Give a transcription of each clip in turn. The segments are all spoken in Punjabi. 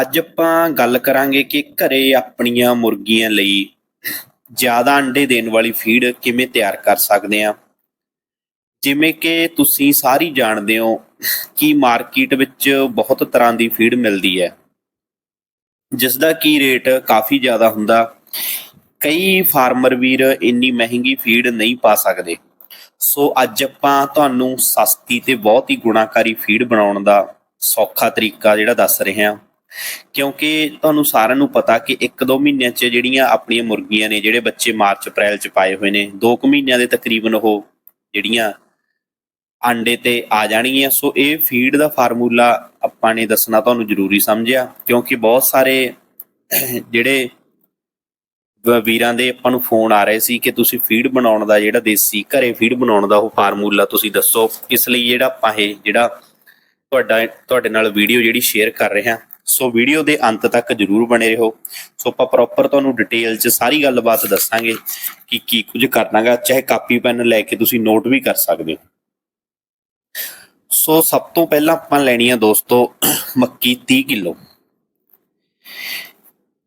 ਅੱਜ ਆਪਾਂ ਗੱਲ ਕਰਾਂਗੇ ਕਿ ਘਰੇ ਆਪਣੀਆਂ ਮੁਰਗੀਆਂ ਲਈ ਜ਼ਿਆਦਾ ਅੰਡੇ ਦੇਣ ਵਾਲੀ ਫੀਡ ਕਿਵੇਂ ਤਿਆਰ ਕਰ ਸਕਦੇ ਆ ਜਿਵੇਂ ਕਿ ਤੁਸੀਂ ਸਾਰੀ ਜਾਣਦੇ ਹੋ ਕਿ ਮਾਰਕੀਟ ਵਿੱਚ ਬਹੁਤ ਤਰ੍ਹਾਂ ਦੀ ਫੀਡ ਮਿਲਦੀ ਹੈ। ਜਿਸ ਦਾ ਕੀ ਰੇਟ ਕਾਫੀ ਜ਼ਿਆਦਾ ਹੁੰਦਾ। ਕਈ ਫਾਰਮਰ ਵੀਰ ਇੰਨੀ ਮਹਿੰਗੀ ਫੀਡ ਨਹੀਂ ਪਾ ਸਕਦੇ। ਸੋ ਅੱਜ ਆਪਾਂ ਤੁਹਾਨੂੰ ਸਸਤੀ ਤੇ ਬਹੁਤ ਹੀ ਗੁਣਾਕਾਰੀ ਫੀਡ ਬਣਾਉਣ ਦਾ ਸੌਖਾ ਤਰੀਕਾ ਜਿਹੜਾ ਦੱਸ ਰਹੇ ਹਾਂ। ਕਿਉਂਕਿ ਤੁਹਾਨੂੰ ਸਾਰਿਆਂ ਨੂੰ ਪਤਾ ਕਿ 1-2 ਮਹੀਨਿਆਂ 'ਚ ਜਿਹੜੀਆਂ ਆਪਣੀਆਂ ਮੁਰਗੀਆਂ ਨੇ, ਜਿਹੜੇ ਬੱਚੇ ਮਾਰਚ, ਅਪ੍ਰੈਲ 'ਚ ਪਾਏ ਹੋਏ ਨੇ 2 ਕੁ ਮਹੀਨਿਆਂ ਦੇ ਤਕਰੀਬਨ ਉਹ ਜਿਹੜੀਆਂ ਆਂਡੇ ਤੇ ਆ ਜਾਣਗੀਆਂ। ਸੋ ਇਹ ਫੀਡ ਦਾ ਫਾਰਮੂਲਾ ਆਪਾਂ ਨੇ ਦੱਸਣਾ ਤੁਹਾਨੂੰ ਜ਼ਰੂਰੀ ਸਮਝਿਆ, ਕਿਉਂਕਿ ਬਹੁਤ ਸਾਰੇ ਜਿਹੜੇ ਵੀਰਾਂ ਦੇ ਆਪਾਂ ਨੂੰ ਫੋਨ ਆ ਰਹੇ ਸੀ ਕਿ ਤੁਸੀਂ ਫੀਡ ਬਣਾਉਣ ਦਾ, ਜਿਹੜਾ ਦੇਸੀ ਘਰੇ ਫੀਡ ਬਣਾਉਣ ਦਾ ਉਹ ਫਾਰਮੂਲਾ ਤੁਸੀਂ ਦੱਸੋ। ਇਸ ਲਈ ਜਿਹੜਾ ਆਪਾਂ ਇਹ ਜਿਹੜਾ ਤੁਹਾਡਾ, ਤੁਹਾਡੇ ਨਾਲ ਵੀਡੀਓ ਜਿਹੜੀ ਸ਼ੇਅਰ ਕਰ ਰਹੇ ਹਾਂ ਸੋ ਵੀਡੀਓ ਦੇ ਅੰਤ ਤੱਕ ਜਰੂਰ ਬਣੇ ਰਹੋ। ਸੋ ਆਪਾਂ ਪ੍ਰੋਪਰ ਤੁਹਾਨੂੰ ਡਿਟੇਲ 'ਚ ਸਾਰੀ ਗੱਲਬਾਤ ਦੱਸਾਂਗੇ ਕਿ ਕੀ ਕੁਝ ਕਰਨਾਗਾ, ਚਾਹੇ ਕਾਪੀ, ਪੈਨ ਲੈ ਕੇ ਤੁਸੀਂ ਨੋਟ ਵੀ ਕਰ ਸਕਦੇ ਹੋ। ਸੋ ਸਭ ਤੋਂ ਪਹਿਲਾਂ ਆਪਾਂ ਲੈਣੀ ਆ ਦੋਸਤੋ, ਮੱਕੀ 30 ਕਿਲੋ।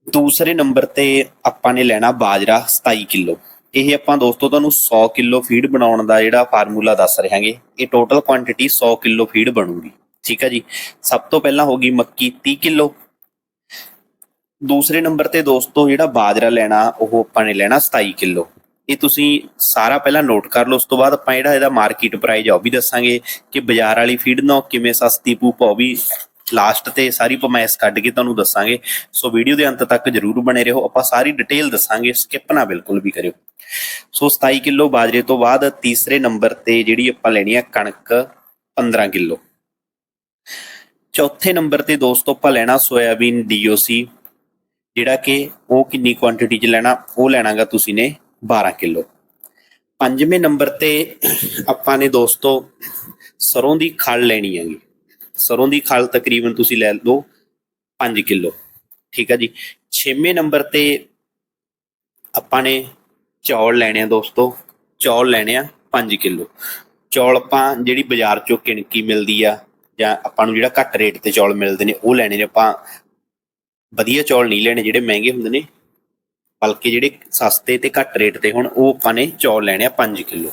ਦੂਸਰੇ ਨੰਬਰ ਤੇ ਆਪਾਂ ਨੇ ਲੈਣਾ ਬਾਜਰਾ 27 ਕਿਲੋ। ਇਹ ਆਪਾਂ ਦੋਸਤੋ ਤੁਹਾਨੂੰ 100 ਕਿਲੋ ਫੀਡ ਬਣਾਉਣ ਦਾ ਜਿਹੜਾ ਫਾਰਮੂਲਾ ਦੱਸ ਰਹੇ ਹਾਂਗੇ ਇਹ ਟੋਟਲ ਕੁਆਂਟੀਟੀ 100 ਕਿਲੋ ਫੀਡ ਬਣੂਗੀ। ਠੀਕ ਹੈ ਜੀ। ਸਭ ਤੋਂ ਪਹਿਲਾਂ ਹੋਗੀ ਮੱਕੀ 30 ਕਿਲੋ। ਦੂਸਰੇ ਨੰਬਰ ਤੇ ਦੋਸਤੋ, ਜਿਹੜਾ ਬਾਜਰਾ ਲੈਣਾ, ਉਹ ਆਪਾਂ ਨੇ ਲੈਣਾ 27 ਕਿਲੋ। ਇਹ ਤੁਸੀਂ ਸਾਰਾ ਪਹਿਲਾਂ ਨੋਟ ਕਰ ਲਓ, ਉਸ ਤੋਂ ਬਾਅਦ ਆਪਾਂ ਜਿਹੜਾ ਇਹਦਾ ਮਾਰਕੀਟ ਪ੍ਰਾਈਸ ਆ, ਉਹ ਵੀ ਦੱਸਾਂਗੇ ਕਿ ਬਾਜ਼ਾਰ ਵਾਲੀ ਫੀਡ ਨਾ ਕਿਵੇਂ ਸਸਤੀ ਪੂ ਪਾਉ ਵੀ ਲਾਸਟ ਤੇ ਸਾਰੀ ਪਮੈਸ ਕੱਢ ਕੇ ਤੁਹਾਨੂੰ ਦੱਸਾਂਗੇ। ਸੋ ਵੀਡੀਓ ਦੇ ਅੰਤ ਤੱਕ ਜਰੂਰ ਬਣੇ ਰਹੋ। ਆਪਾਂ ਸਾਰੀ ਡਿਟੇਲ ਦੱਸਾਂਗੇ ਸਕਿਪ ਨਾ ਬਿਲਕੁਲ ਵੀ ਕਰਿਓ। ਸੋ 27 ਕਿਲੋ ਬਾਜਰੇ ਤੋਂ ਬਾਅਦ ਤੀਸਰੇ ਨੰਬਰ ਤੇ ਜਿਹੜੀ ਆਪਾਂ ਲੈਣੀ ਆ ਕਣਕ 15 ਕਿਲੋ। ਚੌਥੇ ਨੰਬਰ ਤੇ ਦੋਸਤੋ ਆਪਾਂ ਲੈਣਾ ਸੋਇਆਬੀਨ ਡੀਓਸੀ ਜਿਹੜਾ ਕਿ ਉਹ ਕਿੰਨੀ ਕੁਆਂਟੀਟੀ ਚ ਲੈਣਾ, ਉਹ ਲੈਣਾਗਾ ਤੁਸੀਂ ਨੇ 12 ਕਿਲੋ। ਪੰਜਵੇਂ ਨੰਬਰ ਤੇ ਆਪਾਂ ਨੇ ਦੋਸਤੋ ਸਰੋਂ ਦੀ ਖਲ ਲੈਣੀ ਹੈਗੀ। ਸਰੋਂ ਦੀ ਖਲ ਤਕਰੀਬਨ ਤੁਸੀਂ ਲੈ ਲਓ 5 ਕਿਲੋ, ਠੀਕ ਹੈ ਜੀ। ਛੇਵੇਂ ਨੰਬਰ ਤੇ ਆਪਾਂ ਨੇ ਚੌਲ ਲੈਣੇ ਆ ਦੋਸਤੋ, ਚੌਲ ਲੈਣੇ ਆ 5 ਕਿਲੋ। ਚੌਲ ਆਪਾਂ ਜਿਹੜੀ ਬਾਜ਼ਾਰ ਚੋਂ ਕਿਣਕੀ ਮਿਲਦੀ ਆ ਜਾਂ ਆਪਾਂ ਨੂੰ ਜਿਹੜਾ ਘੱਟ ਰੇਟ ਤੇ ਚੌਲ ਮਿਲਦੇ ਨੇ, ਉਹ ਲੈਣੇ ਨੇ, ਆਪਾਂ ਵਧੀਆ ਚੌਲ ਨਹੀਂ ਲੈਣੇ, ਜਿਹੜੇ ਮਹਿੰਗੇ ਹੁੰਦੇ ਨੇ, ਬਲਕਿ ਜਿਹੜੇ ਸਸਤੇ ਤੇ ਘੱਟ ਰੇਟ ਤੇ ਹੁਣ, ਉਹ ਆਪਾਂ ਨੇ ਚੌਲ ਲੈਣੇ ਆ 5 ਕਿਲੋ।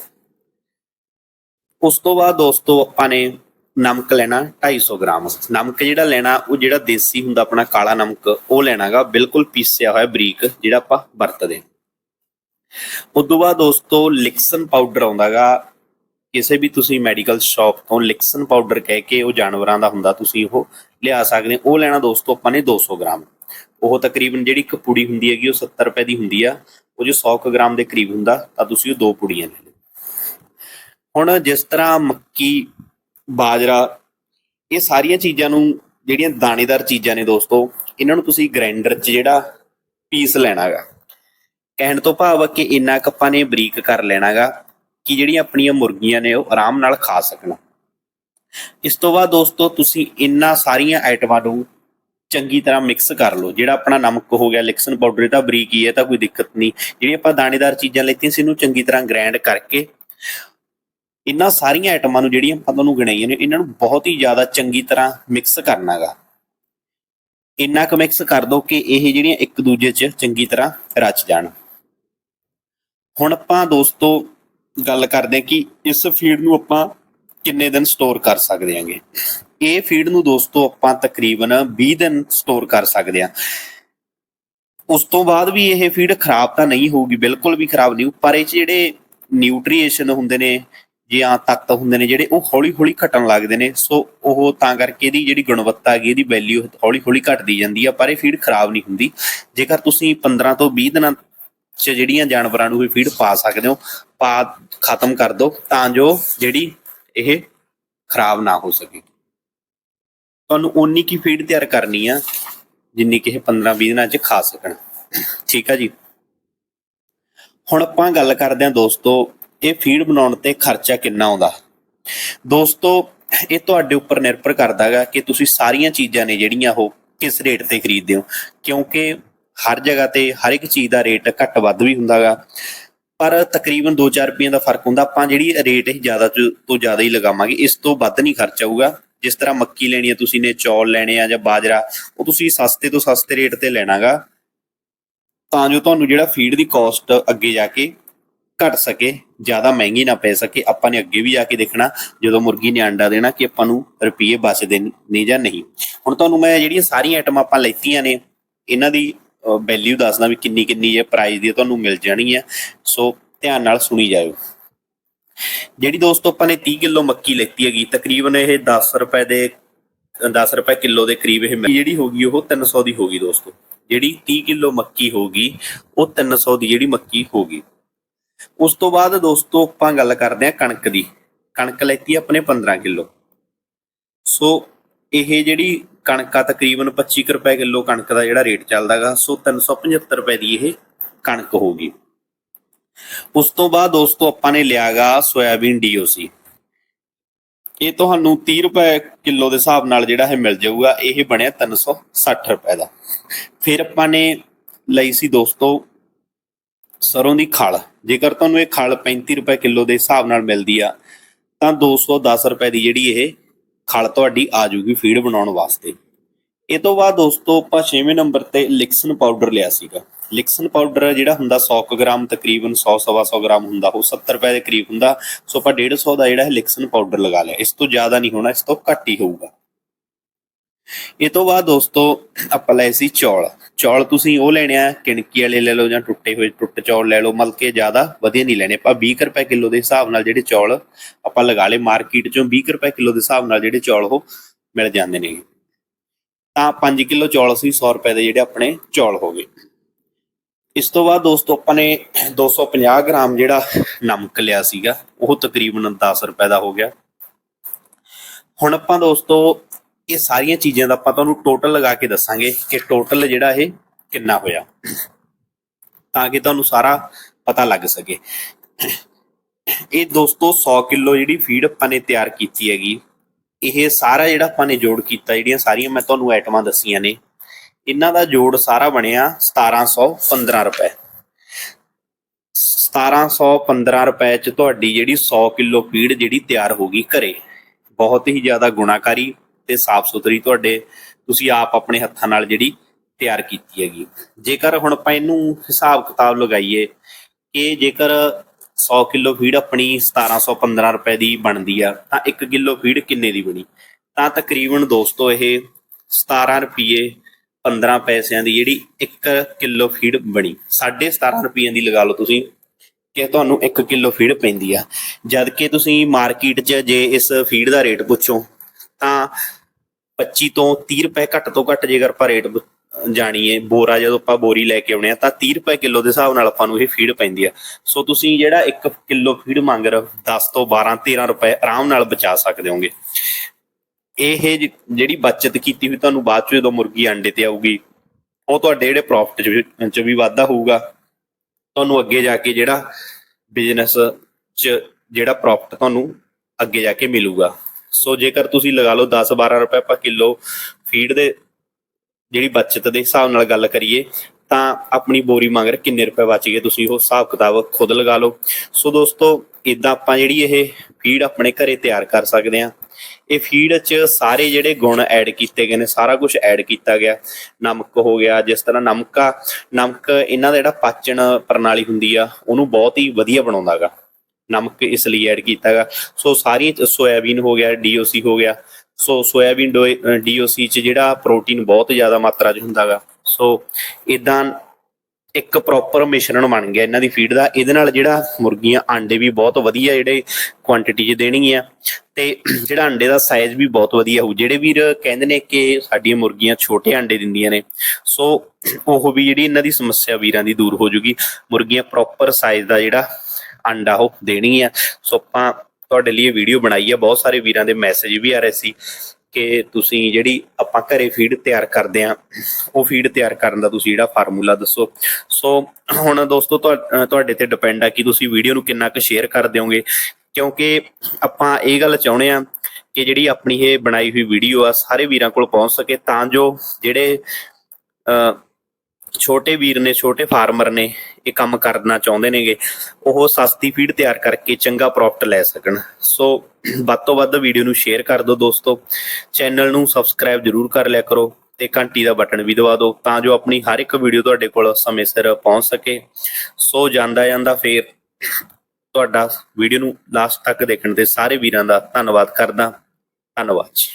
ਉਸ ਤੋਂ ਬਾਅਦ ਦੋਸਤੋ, ਆਪਾਂ ਨੇ ਨਮਕ ਲੈਣਾ 250 ਗ੍ਰਾਮ। ਨਮਕ ਜਿਹੜਾ ਲੈਣਾ, ਉਹ ਜਿਹੜਾ ਦੇਸੀ ਹੁੰਦਾ ਆਪਣਾ ਕਾਲਾ ਨਮਕ, ਉਹ ਲੈਣਾਗਾ, ਬਿਲਕੁਲ ਪੀਸਿਆ ਹੋਇਆ ਬਰੀਕ, ਜਿਹੜਾ ਆਪਾਂ ਵਰਤਦੇ ਹਾਂ। ਉਸ ਤੋਂ ਬਾਅਦ ਦੋਸਤੋ, ਲਿਕਸਨ ਪਾਊਡਰ ਆਉਂਦਾਗਾ ਕਿਸੇ ਵੀ ਤੁਸੀਂ ਮੈਡੀਕਲ ਸ਼ਾਪ ਤੋਂ ਲਿਕਸਨ ਪਾਊਡਰ ਕਹਿ ਕੇ ਉਹ ਜਾਨਵਰਾਂ ਦਾ ਹੁੰਦਾ, ਤੁਸੀਂ ਉਹ ਲਿਆ ਸਕਦੇ ਹੋ। ਉਹ ਲੈਣਾ ਦੋਸਤੋ ਆਪਾਂ ਨੇ 200 ਗ੍ਰਾਮ। ਉਹ ਤਕਰੀਬਨ ਜਿਹੜੀ ਇੱਕ ਪੁੜੀ ਹੁੰਦੀ ਹੈਗੀ, ਉਹ 70 ਰੁਪਏ ਦੀ ਹੁੰਦੀ ਆ। ਉਹ ਜੋ 100 ਕੁ ਗ੍ਰਾਮ ਦੇ ਕਰੀਬ ਹੁੰਦਾ, ਤਾਂ ਤੁਸੀਂ ਉਹ ਦੋ ਪੁੜੀਆਂ ਲੈ ਲਓ। ਹੁਣ ਜਿਸ ਤਰ੍ਹਾਂ ਮੱਕੀ, ਬਾਜਰਾ, ਇਹ ਸਾਰੀਆਂ ਚੀਜ਼ਾਂ ਨੂੰ, ਜਿਹੜੀਆਂ ਦਾਣੇਦਾਰ ਚੀਜ਼ਾਂ ਨੇ ਦੋਸਤੋ, ਇਹਨਾਂ ਨੂੰ ਤੁਸੀਂ ਗ੍ਰਾਈਂਡਰ 'ਚ ਜਿਹੜਾ ਪੀਸ ਲੈਣਾਗਾ। ਕਹਿਣ ਤੋਂ ਭਾਵ ਕਿ ਇੰਨਾ ਕੁ ਨੇ ਬਰੀਕ ਕਰ ਲੈਣਾਗਾ। ਕਿ ਜਿਹੜੀਆਂ ਆਪਣੀਆਂ ਮੁਰਗੀਆਂ ਨੇ ਉਹ ਆਰਾਮ ਨਾਲ ਖਾ ਸਕਣ। ਇਸ ਤੋਂ ਬਾਅਦ ਦੋਸਤੋ, ਤੁਸੀਂ ਇੰਨਾ ਸਾਰੀਆਂ ਆਈਟਮਾਂ ਨੂੰ ਚੰਗੀ ਤਰ੍ਹਾਂ ਮਿਕਸ ਕਰ ਲਓ। ਜਿਹੜਾ ਆਪਣਾ ਨਮਕ ਹੋ ਗਿਆ, ਲਿਕਸਨ ਪਾਊਡਰ ਇਹ ਤਾਂ ਬਰੀਕ ਹੀ ਹੈ ਤਾਂ ਕੋਈ ਦਿੱਕਤ ਨਹੀਂ। ਜਿਹੜੀਆਂ ਆਪਾਂ ਦਾਣੇਦਾਰ ਚੀਜ਼ਾਂ ਲੈਤੀਆਂ ਸੀ, ਇਹਨੂੰ ਚੰਗੀ ਤਰ੍ਹਾਂ ਗ੍ਰਾਈਂਡ ਕਰਕੇ ਇਹਨਾਂ ਸਾਰੀਆਂ ਆਈਟਮਾਂ ਨੂੰ ਜਿਹੜੀਆਂ ਆਪਾਂ ਤੁਹਾਨੂੰ ਗਿਣਾਈਆਂ ਨੇ, ਇਹਨਾਂ ਨੂੰ ਬਹੁਤ ਹੀ ਜ਼ਿਆਦਾ ਚੰਗੀ ਤਰ੍ਹਾਂ ਮਿਕਸ ਕਰਨਾਗਾ ਇੰਨਾ ਕੁ ਮਿਕਸ ਕਰ ਦਿਓ ਕਿ ਇਹ ਜਿਹੜੀਆਂ ਇੱਕ ਦੂਜੇ 'ਚ ਚੰਗੀ ਤਰ੍ਹਾਂ ਰਚ ਜਾਣ। ਹੁਣ ਆਪਾਂ ਦੋਸਤੋ ਗੱਲ ਕਰਦੇ ਕਿ ਇਸ ਫੀਡ ਨੂੰ ਆਪਾਂ ਕਿੰਨੇ ਦਿਨ ਸਟੋਰ ਕਰ ਸਕਦੇ ਹਾਂਗੇ। ਇਹ ਫੀਡ ਨੂੰ ਦੋਸਤੋ ਆਪਾਂ ਤਕਰੀਬਨ 20 ਦਿਨ ਸਟੋਰ ਕਰ ਸਕਦੇ ਹਾਂ। ਉਸ ਤੋਂ ਬਾਅਦ ਵੀ ਇਹ ਫੀਡ ਖਰਾਬ ਤਾਂ ਨਹੀਂ ਹੋਊਗੀ ਬਿਲਕੁਲ ਵੀ ਖਰਾਬ ਨਹੀਂ ਹੋਊ, ਪਰ ਇਹ 'ਚ ਜਿਹੜੇ ਨਿਊਟ੍ਰੀਏਸ਼ਨ ਹੁੰਦੇ ਨੇ ਜਾਂ ਤੱਤ ਹੁੰਦੇ ਨੇ ਜਿਹੜੇ ਉਹ ਹੌਲੀ ਹੌਲੀ ਘਟਣ ਲੱਗਦੇ ਨੇ ਸੋ ਉਹ ਤਾਂ ਕਰਕੇ ਇਹਦੀ ਜਿਹੜੀ ਗੁਣਵੱਤਾ ਹੈਗੀ ਇਹਦੀ ਵੈਲਿਊ ਹੌਲੀ ਹੌਲੀ ਘਟਦੀ ਜਾਂਦੀ ਆ ਪਰ ਇਹ ਫੀਡ ਖਰਾਬ ਨਹੀਂ ਹੁੰਦੀ। ਜੇਕਰ ਤੁਸੀਂ 15 ਤੋਂ 20 ਦਿਨਾਂ ਚ ਜਿਹੜੀਆਂ ਜਾਨਵਰਾਂ ਨੂੰ ਵੀ ਫੀਡ ਪਾ ਸਕਦੇ ਹੋ, ਪਾ ਖਤਮ ਕਰ ਦਿਓ ਤਾਂ ਜੋ ਜਿਹੜੀ ਇਹ ਖਰਾਬ ਨਾ ਹੋ ਸਕੇ। ਤੁਹਾਨੂੰ ਓਨੀ ਕੀ ਫੀਡ ਤਿਆਰ ਕਰਨੀ ਆ ਜਿੰਨੀ ਕਿ ਇਹ 15 20 ਦਿਨਾਂ ਚ ਖਾ ਸਕਣ। ਠੀਕ ਆ ਜੀ? ਹੁਣ ਆਪਾਂ ਗੱਲ ਕਰਦੇ ਹਾਂ ਦੋਸਤੋ, ਇਹ ਫੀਡ ਬਣਾਉਣ ਤੇ ਖਰਚਾ ਕਿੰਨਾ ਆਉਂਦਾ? ਦੋਸਤੋ, ਇਹ ਤੁਹਾਡੇ ਉੱਪਰ ਨਿਰਭਰ ਕਰਦਾ ਹੈਗਾ ਕਿ ਤੁਸੀਂ ਸਾਰੀਆਂ ਚੀਜ਼ਾਂ ਨੇ ਜਿਹੜੀਆਂ ਉਹ ਕਿਸ ਰੇਟ ਤੇ ਖਰੀਦਦੇ ਹੋ, ਕਿਉਂਕਿ ਹਰ ਜਗ੍ਹਾ ਤੇ ਹਰ ਇੱਕ ਚੀਜ਼ ਦਾ ਰੇਟ ਘੱਟ ਵੱਧ ਵੀ ਹੁੰਦਾਗਾ ਪਰ ਤਕਰੀਬਨ 2-4 ਰੁਪਏ ਦਾ ਫ਼ਰਕ ਹੁੰਦਾ, ਆਪਾਂ ਜਿਹੜੀ ਰੇਟ ਇਹ ਜ਼ਿਆਦਾ ਤੋਂ ਜ਼ਿਆਦਾ ਹੀ ਲਗਾਵਾਂਗੇ, ਇਸ ਤੋਂ ਵੱਧ ਨਹੀਂ ਖਰਚ ਆਊਗਾ। ਜਿਸ ਤਰ੍ਹਾਂ ਮੱਕੀ ਲੈਣੀ ਹੈ ਤੁਸੀਂ ਨੇ ਚੌਲ ਲੈਣੇ ਆ ਜਾਂ ਬਾਜਰਾ, ਉਹ ਤੁਸੀਂ ਸਸਤੇ ਤੋਂ ਸਸਤੇ ਰੇਟ ਤੇ ਲੈਣਾਗਾ ਤਾਂ ਜੋ ਤੁਹਾਨੂੰ ਜਿਹੜਾ ਫੀਡ ਦੀ ਕਾਸਟ ਅੱਗੇ ਜਾ ਕੇ ਘਟ ਸਕੇ, ਜ਼ਿਆਦਾ ਮਹਿੰਗੀ ਨਾ ਪੈ ਸਕੇ, ਆਪਾਂ ਨੇ ਅੱਗੇ ਵੀ ਜਾ ਕੇ ਦੇਖਣਾ, ਜਦੋਂ ਮੁਰਗੀ ਨੇ ਅੰਡਾ ਦੇਣਾ ਕਿ ਆਪਾਂ ਨੂੰ ਰੁਪਏ ਬਚਦੇ ਨੇ ਜਾਂ ਨਹੀਂ। ਹੁਣ ਤੁਹਾਨੂੰ ਮੈਂ ਜਿਹੜੀਆਂ ਸਾਰੀਆਂ ਆਈਟਮਾਂ ਆਪਾਂ ਲੈਤੀਆਂ ਨੇ, ਇਹਨਾਂ ਦੀ ਵੈਲਿਊ ਦੱਸਦਾ ਵੀ ਕਿੰਨੀ ਕਿੰਨੀ ਇਹ ਪ੍ਰਾਈਸ ਦੀ ਤੁਹਾਨੂੰ ਮਿਲ ਜਾਣੀ ਹੈ ਸੋ ਧਿਆਨ ਨਾਲ ਸੁਣੀ ਜਾਇਓ। ਜਿਹੜੀ ਦੋਸਤੋ ਆਪਾਂ ਨੇ 30 ਕਿਲੋ ਮੱਕੀ ਲੈਤੀ ਹੈਗੀ, ਤਕਰੀਬਨ ਇਹ 10 ਰੁਪਏ ਦੇ 10 ਰੁਪਏ ਕਿਲੋ ਦੇ ਕਰੀਬ ਇਹ ਮੱਕੀ ਜਿਹੜੀ ਹੋਗੀ ਉਹ 300 ਦੀ ਹੋਗੀ ਦੋਸਤੋ। ਜਿਹੜੀ 30 ਕਿਲੋ ਮੱਕੀ ਹੋਗੀ ਉਹ 300 ਦੀ ਜਿਹੜੀ ਮੱਕੀ ਹੋਗੀ ਉਸ ਤੋਂ ਬਾਅਦ ਦੋਸਤੋ ਆਪਾਂ ਗੱਲ ਕਰਦੇ ਹਾਂ ਕਣਕ ਦੀ। ਕਣਕ ਲੈਤੀ ਆਪਣੇ 15 ਕਿਲੋ। ਸੋ ਇਹ ਜਿਹੜੀ ਕਣਕ ਤਕਰੀਬਨ 25 ਕੁ ਰੁਪਏ ਕਿਲੋ ਕਣਕ ਦਾ ਜਿਹੜਾ ਰੇਟ ਚੱਲਦਾਗਾ, ਸੋ 375 ਰੁਪਏ ਦੀ ਇਹ ਕਣਕ ਹੋਗੀ ਉਸ ਤੋਂ ਬਾਅਦ ਦੋਸਤੋ ਆਪਾਂ ਨੇ ਲਿਆਗਾ ਸੋਇਆਬੀਨ ਡੀਓਸੀ ਇਹ ਤੁਹਾਨੂੰ 30 ਰੁਪਏ ਕਿਲੋ ਦੇ ਹਿਸਾਬ ਨਾਲ ਜਿਹੜਾ ਇਹ ਮਿਲ ਜਾਊਗਾ, ਇਹ ਬਣਿਆ 360 ਰੁਪਏ ਦਾ। ਫਿਰ ਆਪਾਂ ਨੇ ਲਈ ਸੀ ਦੋਸਤੋ ਸਰੋਂ ਦੀ ਖਲ। ਜੇਕਰ ਤੁਹਾਨੂੰ ਇਹ ਖਲ 35 ਰੁਪਏ ਕਿਲੋ ਦੇ ਹਿਸਾਬ ਨਾਲ ਮਿਲਦੀ ਆ, ਤਾਂ 210 ਰੁਪਏ ਦੀ ਜਿਹੜੀ ਇਹ ਖਲ ਤੁਹਾਡੀ ਆ ਜੂਗੀ ਫੀਡ ਬਣਾਉਣ ਵਾਸਤੇ। ਇਹ ਤੋਂ ਬਾਅਦ ਦੋਸਤੋ ਆਪਾਂ 6ਵੇਂ ਨੰਬਰ ਤੇ ਲਿਕਸਨ ਪਾਊਡਰ ਲਿਆ ਸੀਗਾ। ਲਿਕਸਨ ਪਾਊਡਰ ਜਿਹੜਾ ਹੁੰਦਾ 100 ਕੁ ਗ੍ਰਾਮ, ਤਕਰੀਬਨ 100 ਸਵਾ 100 ਗ੍ਰਾਮ ਹੁੰਦਾ, ਉਹ 70 ਰੁਪਏ ਦੇ ਕਰੀਬ ਹੁੰਦਾ। ਸੋ ਆਪਾਂ 150 ਦਾ ਜਿਹੜਾ ਹੈ ਲਿਕਸਨ ਪਾਊਡਰ ਲਗਾ ਲਿਆ। ਇਸ ਤੋਂ ਜ਼ਿਆਦਾ ਨਹੀਂ ਹੋਣਾ, ਇਸ ਤੋਂ ਘੱਟ ਹੀ ਹੋਊਗਾ। ਇਹ ਤੋਂ ਬਾਅਦ ਦੋਸਤੋ ਆਪਾਂ ਲਏ ਸੀ ਚੌਲ। ਚੌਲ ਤੁਸੀਂ ਉਹ ਲੈਣੇ ਆ, ਕਿਣਕੀ ਵਾਲੇ ਲੈ ਲਓ ਜਾਂ ਟੁੱਟੇ ਹੋਏ, ਟੁੱਟ ਚੌਲ ਲੈ ਲਓ ਮਤਲਬ ਕਿ ਜ਼ਿਆਦਾ ਵਧੀਆ ਨਹੀਂ ਲੈਣੇ। ਆਪਾਂ 20 ਕੁ ਰੁਪਏ ਕਿਲੋ ਦੇ ਹਿਸਾਬ ਨਾਲ ਜਿਹੜੇ ਚੌਲ ਆਪਾਂ ਲਗਾ ਲਏ ਮਾਰਕੀਟ ਚੋਂ 20 ਕੁ ਰੁਪਏ ਕਿਲੋ ਦੇ ਹਿਸਾਬ ਨਾਲ ਜਿਹੜੇ ਚੌਲ ਉਹ ਮਿਲ ਜਾਂਦੇ ਨੇ। ਤਾਂ 5 ਕਿਲੋ ਚੌਲ ਸੀ 100 ਰੁਪਏ ਦੇ ਜਿਹੜੇ ਆਪਣੇ ਚੌਲ ਹੋ ਗਏ। ਇਸ ਤੋਂ ਬਾਅਦ ਦੋਸਤੋ ਆਪਾਂ ਨੇ 250 ਗ੍ਰਾਮ ਜਿਹੜਾ ਨਮਕ ਲਿਆ ਸੀਗਾ, ਉਹ ਤਕਰੀਬਨ 10 ਰੁਪਏ ਦਾ ਹੋ ਗਿਆ। ਹੁਣ ਆਪਾਂ ਦੋਸਤੋ ਇਹ ਸਾਰੀਆਂ ਚੀਜ਼ਾਂ ਦਾ ਆਪਾਂ ਤੁਹਾਨੂੰ ਟੋਟਲ ਲਗਾ ਕੇ ਦੱਸਾਂਗੇ ਕਿ ਟੋਟਲ ਜਿਹੜਾ ਇਹ ਕਿੰਨਾ ਹੋਇਆ। ਤਾਂ ਕਿ ਤੁਹਾਨੂੰ ਸਾਰਾ ਪਤਾ ਲੱਗ ਸਕੇ। ਇਹ ਦੋਸਤੋ 100 ਕਿਲੋ ਜਿਹੜੀ ਫੀਡ ਆਪਾਂ ਨੇ ਤਿਆਰ ਕੀਤੀ ਹੈਗੀ, ਇਹ ਸਾਰਾ ਜਿਹੜਾ ਆਪਾਂ ਨੇ ਜੋੜ ਕੀਤਾ, ਜਿਹੜੀਆਂ ਸਾਰੀਆਂ ਮੈਂ ਤੁਹਾਨੂੰ ਆਈਟਮਾਂ ਦੱਸੀਆਂ ਨੇ, ਇਹਨਾਂ ਦਾ ਜੋੜ ਸਾਰਾ ਬਣਿਆ 1715 ਰੁਪਏ। 1715 ਰੁਪਏ ਚ ਤੁਹਾਡੀ ਜਿਹੜੀ 100 ਕਿਲੋ ਫੀਡ ਜਿਹੜੀ ਤਿਆਰ ਹੋ ਗਈ ਘਰੇ, ਬਹੁਤ ਹੀ ਜ਼ਿਆਦਾ ਗੁਣਾਕਾਰੀ ਤੇ ਸਾਫ਼ ਸੁਥਰੀ ਤੁਹਾਡੇ ਤੁਸੀਂ ਆਪ ਆਪਣੇ ਹੱਥਾਂ ਨਾਲ ਜਿਹੜੀ ਤਿਆਰ ਕੀਤੀ ਹੈਗੀ। ਜੇਕਰ ਹੁਣ ਆਪਾਂ ਇਹਨੂੰ ਹਿਸਾਬ ਕਿਤਾਬ ਲਗਾਈਏ ਕਿ ਜੇਕਰ 100 ਕਿਲੋ ਫੀਡ ਆਪਣੀ 1715 ਰੁਪਏ ਦੀ ਬਣਦੀ ਆ, ਤਾਂ 1 ਕਿਲੋ ਫੀਡ ਕਿੰਨੇ ਦੀ ਬਣੀ? ਤਾਂ ਤਕਰੀਬਨ ਦੋਸਤੋ ਇਹ 17 ਰੁਪਏ 15 ਪੈਸਿਆਂ ਦੀ ਜਿਹੜੀ 1 ਕਿਲੋ ਫੀਡ ਬਣੀ। 17.5 ਰੁਪਈਆਂ ਦੀ ਲਗਾ ਲਓ ਤੁਸੀਂ ਕਿ ਤੁਹਾਨੂੰ 1 ਕਿਲੋ ਫੀਡ ਪੈਂਦੀ ਆ। ਜਦ ਕਿ ਤੁਸੀਂ ਮਾਰਕੀਟ 'ਚ ਜੇ ਇਸ ਫੀਡ ਦਾ ਰੇਟ ਪੁੱਛੋ, ਤਾਂ 25 ਤੋਂ 30 ਰੁਪਏ ਘੱਟ ਤੋਂ ਘੱਟ ਜੇਕਰ ਆਪਾਂ ਰੇਟ ਜਾਣੀਏ ਬੋਰਾ ਜਦੋਂ ਆਪਾਂ ਬੋਰੀ ਲੈ ਕੇ ਆਉਣੇ ਆ, ਤਾਂ 30 ਰੁਪਏ ਕਿਲੋ ਦੇ ਹਿਸਾਬ ਨਾਲ ਆਪਾਂ ਨੂੰ ਇਹ ਫੀਡ ਪੈਂਦੀ ਆ। ਸੋ ਤੁਸੀਂ ਜਿਹੜਾ 1 ਕਿਲੋ ਫੀਡ ਮੰਗ ਰਹੇ ਹੋ 10 ਤੋਂ 12 13 ਰੁਪਏ ਆਰਾਮ ਨਾਲ ਬਚਾ ਸਕਦੇ ਹੋਗੇ। ਇਹ ਜਿਹੜੀ ਬਚਤ ਕੀਤੀ ਹੋਈ, ਤੁਹਾਨੂੰ ਬਾਅਦ ਚ ਜਦੋਂ ਮੁਰਗੀ ਅੰਡੇ ਤੇ ਆਊਗੀ, ਉਹ ਤੁਹਾਡੇ ਜਿਹੜੇ ਪ੍ਰੋਫਿਟ ਚ ਵੀ ਵਾਧਾ ਹੋਊਗਾ। ਤੁਹਾਨੂੰ ਅੱਗੇ ਜਾ ਕੇ ਜਿਹੜਾ ਬਿਜ਼ਨਸ ਚ ਜਿਹੜਾ ਪ੍ਰੋਫਿਟ ਤੁਹਾਨੂੰ ਅੱਗੇ ਜਾ ਕੇ ਮਿਲੂਗਾ। ਸੋ ਜੇਕਰ ਤੁਸੀਂ ਲਗਾ ਲਓ 10 12 ਰੁਪਏ ਪਰ ਕਿਲੋ ਫੀਡ ਦੇ ਜਿਹੜੀ ਬਚਤ ਦੇ ਹਿਸਾਬ ਨਾਲ ਗੱਲ ਕਰੀਏ, ਤਾਂ ਆਪਣੀ ਬੋਰੀ ਮੰਗ ਕਿੰਨੇ ਰੁਪਏ ਬਚ ਗਏ ਤੁਸੀਂ, ਉਹ ਹਿਸਾਬ ਕਿਤਾਬ ਖੁਦ ਲਗਾ ਲਓ। ਸੋ ਦੋਸਤੋ ਇਦਾਂ ਆਪਾਂ ਜਿਹੜੀ ਇਹ ਫੀਡ ਆਪਣੇ ਘਰੇ ਤਿਆਰ ਕਰ ਸਕਦੇ ਹਾਂ। ਇਹ ਫੀਡ 'ਚ ਸਾਰੇ ਜਿਹੜੇ ਗੁਣ ਐਡ ਕੀਤੇ ਗਏ ਨੇ, ਸਾਰਾ ਕੁਝ ਐਡ ਕੀਤਾ ਗਿਆ। ਨਮਕ ਹੋ ਗਿਆ, ਜਿਸ ਤਰ੍ਹਾਂ ਨਮਕਾ ਨਮਕ ਇਹਨਾਂ ਦਾ ਜਿਹੜਾ ਪਾਚਨ ਪ੍ਰਣਾਲੀ ਹੁੰਦੀ ਆ, ਉਹਨੂੰ ਬਹੁਤ ਹੀ ਵਧੀਆ ਬਣਾਉਂਦਾਗਾ ਨਮਕ ਇਸ ਲਈ ਐਡ ਕੀਤਾਗਾ। ਸੋ ਸਾਰੀ ਸੋਇਆਬੀਨ ਹੋ ਗਿਆ ਡੀਓਸੀ ਹੋ ਗਿਆ। ਸੋ ਸੋਇਆਬੀਨ ਡੀਓਸੀ ਚ ਜਿਹੜਾ ਪ੍ਰੋਟੀਨ ਬਹੁਤ ਜ਼ਿਆਦਾ ਮਾਤਰਾ 'ਚ ਹੁੰਦਾਗਾ। ਸੋ ਇਦਾਂ ਇੱਕ ਪ੍ਰੋਪਰ ਮਿਸ਼ਰਣ ਬਣ ਗਿਆ ਇਹਨਾਂ ਦੀ ਫੀਡ ਦਾ। ਇਹਦੇ ਨਾਲ ਜਿਹੜਾ ਮੁਰਗੀਆਂ, ਆਂਡੇ ਵੀ ਬਹੁਤ ਵਧੀਆ ਜਿਹੜੇ ਕੁਆਂਟੀਟੀ 'ਚ ਦੇਣਗੀਆਂ। ਤੇ ਜਿਹੜਾ ਅੰਡੇ ਦਾ ਸਾਈਜ਼ ਵੀ ਬਹੁਤ ਵਧੀਆ ਹੋਊ। ਜਿਹੜੇ ਵੀਰ ਕਹਿੰਦੇ ਨੇ ਕਿ ਸਾਡੀਆਂ ਮੁਰਗੀਆਂ ਛੋਟੇ ਅੰਡੇ ਦਿੰਦੀਆਂ ਨੇ। ਸੋ ਉਹ ਵੀ ਜਿਹੜੀ ਇਹਨਾਂ ਦੀ ਸਮੱਸਿਆ ਵੀਰਾਂ ਦੀ ਦੂਰ ਹੋ ਜੂਗੀ। ਮੁਰਗੀਆਂ ਪ੍ਰੋਪਰ ਸਾਈਜ਼ ਦਾ ਜਿਹੜਾ ਅੰਡਾ ਉਹ ਦੇਣੀ ਆ। ਸੋ ਆਪਾਂ ਤੁਹਾਡੇ ਲਈ ਇਹ ਵੀਡੀਓ ਬਣਾਈ ਆ। ਬਹੁਤ ਸਾਰੇ ਵੀਰਾਂ ਦੇ ਮੈਸੇਜ ਵੀ ਆ ਰਹੇ ਸੀ ਕਿ ਤੁਸੀਂ ਜਿਹੜੀ ਆਪਾਂ ਘਰੇ ਫੀਡ ਤਿਆਰ ਕਰਦੇ ਆ, ਉਹ ਫੀਡ ਤਿਆਰ ਕਰਨ ਦਾ ਤੁਸੀਂ ਜਿਹੜਾ ਫਾਰਮੂਲਾ ਦੱਸੋ। ਸੋ ਹੁਣ ਦੋਸਤੋ ਤੁਹਾਡੇ ਤੇ ਡਿਪੈਂਡ ਆ ਕਿ ਤੁਸੀਂ ਵੀਡੀਓ ਨੂੰ ਕਿੰਨਾ ਕੁ ਸ਼ੇਅਰ ਕਰ ਦਿਓਗੇ ਕਿਉਂਕਿ ਆਪਾਂ ਇਹ ਗੱਲ ਚਾਹੁੰਦੇ ਆ ਕਿ ਜਿਹੜੀ ਆਪਣੀ ਇਹ ਬਣਾਈ ਹੋਈ ਵੀਡੀਓ ਆ, ਸਾਰੇ ਵੀਰਾਂ ਕੋਲ ਪਹੁੰਚ ਸਕੇ। ਤਾਂ ਜੋ ਜਿਹੜੇ ਛੋਟੇ ਵੀਰ ਨੇ, ਛੋਟੇ ਫਾਰਮਰ ਨੇ ਇਹ ਕੰਮ ਕਰਨਾ ਚਾਹੁੰਦੇ ਨੇਗੇ, ਉਹ ਸਸਤੀ ਫੀਡ ਤਿਆਰ ਕਰਕੇ ਚੰਗਾ ਪ੍ਰੋਫਿਟ ਲੈ ਸਕਣ। ਸੋ ਵੱਧ ਤੋਂ ਵੱਧ ਵੀਡੀਓ ਨੂੰ ਸ਼ੇਅਰ ਕਰ ਦਿਓ ਦੋਸਤੋ। ਚੈਨਲ ਨੂੰ ਸਬਸਕ੍ਰਾਈਬ ਜਰੂਰ ਕਰ ਲਿਆ ਕਰੋ ਤੇ ਘੰਟੀ ਦਾ ਬਟਨ ਵੀ ਦਬਾ ਦਿਓ ਤਾਂ ਜੋ ਆਪਣੀ ਹਰ ਇੱਕ ਵੀਡੀਓ ਤੁਹਾਡੇ ਕੋਲ ਸਮੇਂ ਸਿਰ ਪਹੁੰਚ ਸਕੇ। ਸੋ ਜਾਂਦਾ ਜਾਂਦਾ ਫੇਰ ਤੁਹਾਡਾ ਵੀਡੀਓ ਨੂੰ ਲਾਸਟ ਤੱਕ ਦੇਖਣ ਦੇ ਸਾਰੇ ਵੀਰਾਂ ਦਾ ਧੰਨਵਾਦ ਕਰਦਾ। ਧੰਨਵਾਦ ਜੀ।